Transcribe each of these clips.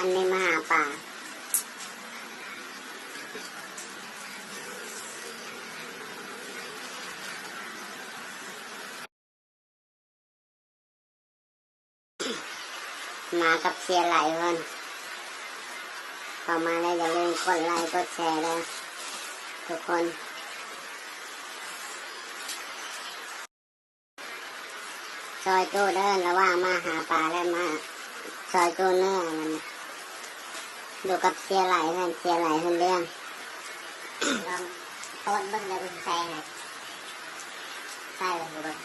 อันนี้มาหาป่ามากับเชียไหลเพิ่นเข้ามาแล้วอย่าลืมกดไลค์กดแชร์เลยทุกคน ซอยตู้เดินระหว่างมาหาปลาและมา ซอยตู้เนื้อมัน ดูกับเชียไหลเพื่นเชียไหลเพื่อนเรื่องลองโต๊ดเบิ้งเลยเป็นใส่ไงใส่เลยดูเบิ้ง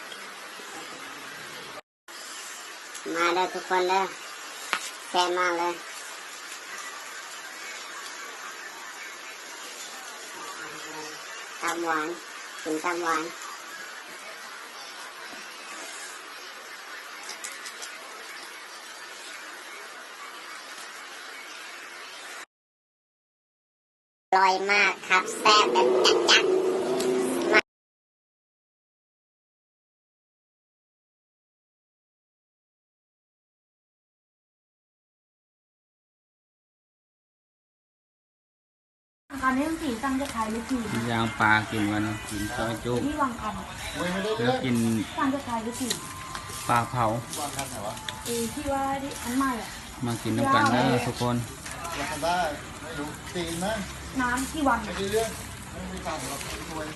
มาเด้อทุกคนเด้อแซ่บมาเลยตำหวานกินตำหวาน อร่อยมากครับ แซ่บแบบจัดจัดๆการเล่นสีตั้งจะขายหรือผีกินยางปลากินวันกินซอยจุที่วางคันแล้วกินตั้งจะขายหรือผีปลาเผาเออที่ว่าที่อันใหม่อะมากินน้ำกันเด้อทุกคนรับได้ไม่รู้ตีนนะ น้ำที่วันไม่ได้เรื่องไม่มีตังค์หรอกรวย